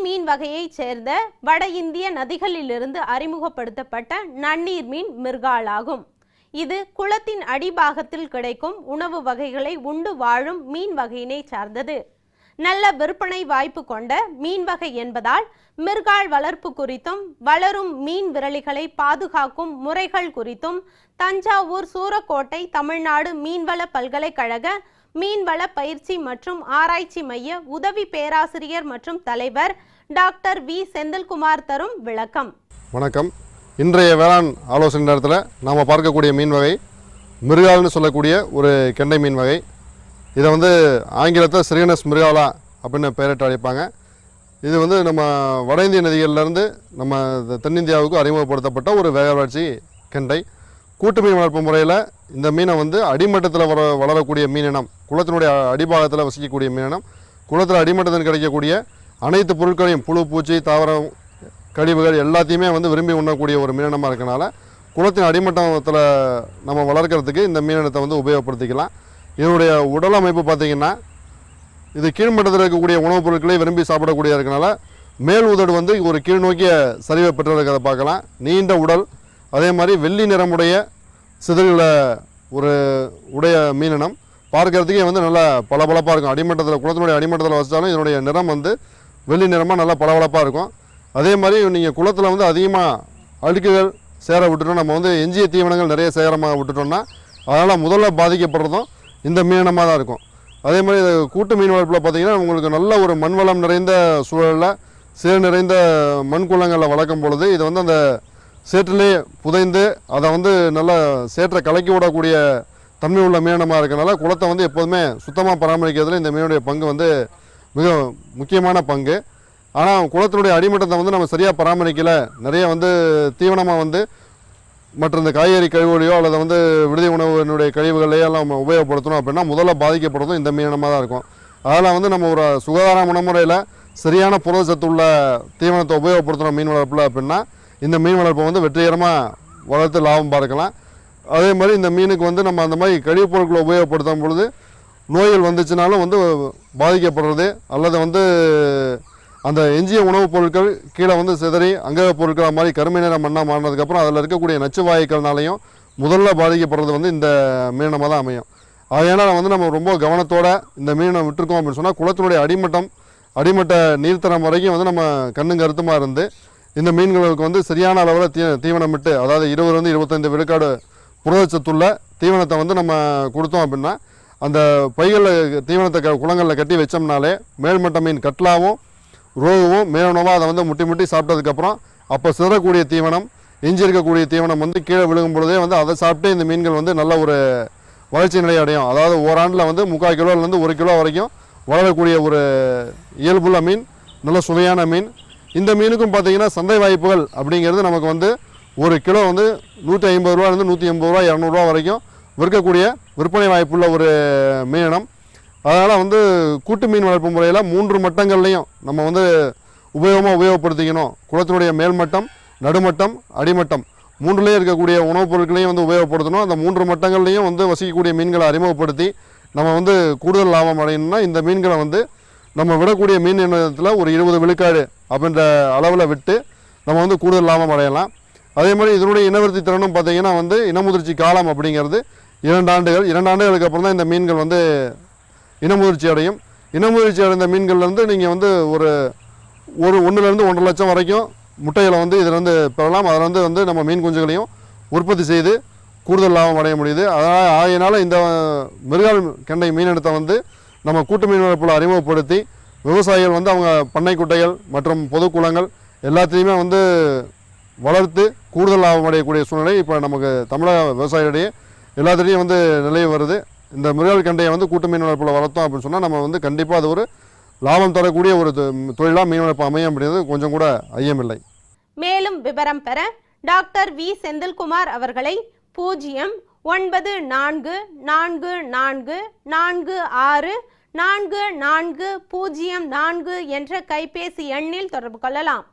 மீன் வகையைச் சேர்ந்த வட இந்திய நதிகளிலிருந்து அறிமுகப்படுத்தப்பட்ட நன்னீர் மீன் மிர்கால் இது குளத்தின் அடிபாகத்தில் கிடைக்கும் உணவு வகைகளை உண்டு வாழும் மீன் வகையினை சார்ந்தது. நல்ல விற்பனை வாய்ப்பு கொண்ட மீன் வகை என்பதால் மிர்கால் வளர்ப்பு குறித்தும் வளரும் மீன் விரலிகளை பாதுகாக்கும் முறைகள் குறித்தும் தஞ்சாவூர் சூரக்கோட்டை தமிழ்நாடு மீன்வள பல்கலைக்கழக மீன்வள பயிற்சி மற்றும் ஆராய்ச்சி மைய உதவி பேராசிரியர் மற்றும் தலைவர் டாக்டர் வி. செந்தில்குமார் தரும் விளக்கம். வணக்கம். இன்றைய வேளாண் ஆலோசனை நேரத்தில் நாம் பார்க்கக்கூடிய மீன் வகை மிருகால்னு சொல்லக்கூடிய ஒரு கெண்டை மீன் வகை. இதை வந்து ஆங்கிலத்தில் சிறியனஸ் மிருகாலா அப்படின்னு பெயரிட்டு அழைப்பாங்க. இது வந்து நம்ம வட இந்திய நதிகள்லேருந்து நம்ம தென்னிந்தியாவுக்கு அறிமுகப்படுத்தப்பட்ட ஒரு வேக வளர்ச்சி கெண்டை. கூட்டு மீன் வளர்ப்பு முறையில் இந்த மீனை வந்து அடிமட்டத்தில் வர வளரக்கூடிய மீனினம் குளத்தினுடைய அடிபாகத்தில் வசிக்கக்கூடிய மீனினம் குளத்தில் அடிமட்டத்தில் கிடைக்கக்கூடிய அனைத்து பொருட்களையும் புழு பூச்சி தாவரம் கழிவுகள் எல்லாத்தையுமே வந்து விரும்பி உண்ணக்கூடிய ஒரு மீனினமாக இருக்கனால குளத்தின் அடிமட்டத்தில் நம்ம வளர்க்கறதுக்கு இந்த மீனினத்தை வந்து உபயோகப்படுத்திக்கலாம். இதனுடைய உடல் அமைப்பு பார்த்திங்கன்னா இது கீழ்மட்டத்தில் இருக்கக்கூடிய உணவுப் பொருட்களை விரும்பி சாப்பிடக்கூடிய இருக்கனால மேல் உதடு வந்து ஒரு கீழ்நோக்கிய சரிவை பெற்றிருக்கிறத பார்க்கலாம். நீண்ட உடல் அதே மாதிரி வெள்ளி நிறமுடைய சிதறுகள ஒரு உடைய மீனினம் பார்க்கறதுக்கே வந்து நல்லா பளபளப்பாக இருக்கும். அடிமட்டத்தில் குளத்தினுடைய அடிமட்டத்தில் வச்சாலும் இதனுடைய நிறம் வந்து வெள்ளி நிறமாக நல்லா பளபளப்பாக இருக்கும். அதே மாதிரி நீங்கள் குளத்தில் வந்து அதிகமாக அழுக்குகள் சேர விட்டுட்டோம் நம்ம வந்து எஞ்சிய தீவனங்கள் நிறைய சேகரமாக விட்டுட்டோம்னா அதனால் முதல்ல பாதிக்கப்படுறதும் இந்த மீனமாக தான் இருக்கும். அதே மாதிரி கூட்டு மீன் வளர்ப்பில் பார்த்திங்கன்னா உங்களுக்கு நல்ல ஒரு மண் வளம் நிறைந்த சூழலில் சேர் நிறைந்த மண் குளங்களில் வளர்க்கும் பொழுது இது வந்து அந்த சேற்றிலே புதைந்து அதை வந்து நல்லா சேற்றை கலக்கி விடக்கூடிய தன்மை உள்ள மீனமாக இருக்கனால குளத்தை வந்து எப்போதுமே சுத்தமாக பராமரிக்கிறதுல இந்த மீனுடைய பங்கு வந்து மிக முக்கியமான பங்கு. ஆனால் குளத்தினுடைய அடிமட்டத்தை வந்து நம்ம சரியாக பராமரிக்கலை. நிறைய வந்து தீவனமாக வந்து மற்ற இந்த காய்கறி கழிவுகளையோ அல்லது வந்து விடுதி உணவினுடைய கழிவுகளையோ எல்லாம் நம்ம உபயோகப்படுத்தணும் அப்படின்னா முதல்ல பாதிக்கப்படுறதும் இந்த மீனமாக தான் இருக்கும். அதனால் வந்து நம்ம ஒரு சுகாதார முறையில் சரியான புரதச்சத்து உள்ள தீவனத்தை உபயோகப்படுத்துகிறோம் மீன் வளர்ப்பில் அப்படின்னா இந்த மீன் வளர்ப்பை வந்து வெற்றிகரமாக வளர்த்து லாபம் பார்க்கலாம். அதே மாதிரி இந்த மீனுக்கு வந்து நம்ம அந்த மாதிரி கழிவுப் பொருட்களை உபயோகப்படுத்தும் பொழுது நோய்கள் வந்துச்சுனாலும் வந்து பாதிக்கப்படுறது. அல்லது வந்து அந்த எஞ்சிய உணவுப் பொருட்கள் கீழே வந்து சிதறி அங்க பொருட்கள் மாதிரி கருமை நிறம் மண்ணாக மாறினதுக்கப்புறம் அதில் இருக்கக்கூடிய நச்சு வாயுக்கள்னாலையும் முதல்ல பாதிக்கப்படுறது வந்து இந்த மீனமாக தான் அமையும். அதனால் வந்து நம்ம ரொம்ப கவனத்தோடு இந்த மீனை விட்டுருக்கோம் அப்படின்னு சொன்னால் குளத்தினுடைய அடிமட்டம் அடிமட்ட நீர்த்தரம் வரைக்கும் வந்து நம்ம கண்ணும் கருத்துமாக இருந்து இந்த மீன்களுக்கு வந்து சரியான அளவில் தீ தீவனம் விட்டு அதாவது இருபது வந்து இருபத்தைந்து விழுக்காடு புரதச்சத்துள்ள தீவனத்தை வந்து நம்ம கொடுத்தோம் அப்படின்னா அந்த பைகளில் தீவனத்தை க குளங்களில் கட்டி வச்சோம்னாலே மேல்மட்ட மீன் கட்லாவும் ரோகுவும் மேலனமாக அதை வந்து முட்டி முட்டி சாப்பிட்டதுக்கப்புறம் அப்போ சிதறக்கூடிய தீவனம் எஞ்சி இருக்கக்கூடிய தீவனம் வந்து கீழே விழுகும் பொழுதே வந்து அதை சாப்பிட்டு இந்த மீன்கள் வந்து நல்ல ஒரு வளர்ச்சி நிலை அடையும். அதாவது ஓராண்டில் வந்து முக்கால் கிலோலேருந்து ஒரு கிலோ வரைக்கும் வளரக்கூடிய ஒரு இயல்புள்ள மீன் நல்ல சுவையான மீன். இந்த மீனுக்கும் பார்த்தீங்கன்னா சந்தை வாய்ப்புகள் அப்படிங்கிறது நமக்கு வந்து ஒரு கிலோ வந்து நூற்றி ஐம்பது ரூபாயிலிருந்து நூற்றி எண்பது ரூபா இரநூறுவா வரைக்கும் விற்கக்கூடிய விற்பனை வாய்ப்புள்ள ஒரு மீனினம் அதனால் வந்து கூட்டு மீன் வளர்ப்பு முறையில் மூன்று மட்டங்கள்லையும் நம்ம வந்து உபயோகமாக உபயோகப்படுத்திக்கணும். குளத்தினுடைய மேல்மட்டம் நடுமட்டம் அடிமட்டம் மூன்றுலேயும் இருக்கக்கூடிய உணவுப் பொருட்களையும் வந்து உபயோகப்படுத்தணும். அந்த மூன்று மட்டங்கள்லையும் வந்து வசிக்கக்கூடிய மீன்களை அறிமுகப்படுத்தி நம்ம வந்து கூடுதல் லாபம் அடையணும்னா இந்த மீன்களை வந்து நம்ம விடக்கூடிய மீன் இனத்தில் ஒரு இருபது விழுக்காடு அப்படின்ற அளவில் விட்டு நம்ம வந்து கூடுதல் லாபம் அடையலாம். அதே மாதிரி இதனுடைய இனவிருத்தி திறனும் பார்த்தீங்கன்னா வந்து இனமுதிர்ச்சி காலம் அப்படிங்கிறது இரண்டு ஆண்டுகள். இரண்டு ஆண்டுகளுக்கு அப்புறம் தான் இந்த மீன்கள் வந்து இனமுதிர்ச்சி அடையும். இனமுதிர்ச்சி அடைந்த மீன்கள்லேருந்து நீங்கள் வந்து ஒரு ஒரு ஒன்றுலேருந்து ஒன்றரை லட்சம் வரைக்கும் முட்டைகளை வந்து இதிலேருந்து பெறலாம். அதில் வந்து வந்து நம்ம மீன் குஞ்சுகளையும் உற்பத்தி செய்து கூடுதல் லாபம் அடைய முடியுது. அதனால் ஆகையினால இந்த மிருகால் கெண்டை மீன் எடுத்த வந்து நம்ம கூட்டு மீன் வளர்ப்பில் அறிமுகப்படுத்தி விவசாயிகள் வந்து அவங்க பண்ணை குட்டைகள் மற்றும் பொது குளங்கள் எல்லாத்தையுமே வந்து வளர்த்து கூடுதல் லாபம் அடையக்கூடிய சூழ்நிலை இப்போ நமக்கு தமிழக விவசாயிகளிடையே எல்லாத்துலேயும் வந்து நிலவி வருது. இந்த முறையால் கண்டையை வந்து கூட்டு மீன் வளர்ப்பில் வளர்த்தோம் அப்படின்னு சொன்னால் நம்ம வந்து கண்டிப்பாக அது ஒரு லாபம் தரக்கூடிய ஒரு தொ- மீன் வளர்ப்பு அமையும் அப்படிங்கிறது கொஞ்சம் கூட ஐயமில்லை. மேலும் விவரம் பெற டாக்டர் வி செந்தில்குமார் அவர்களை பூஜ்ஜியம் ஒன்பது நான்கு நான்கு நான்கு நான்கு ஆறு நான்கு நான்கு பூஜ்ஜியம் நான்கு என்ற கைபேசி எண்ணில் தொடர்பு கொள்ளலாம்.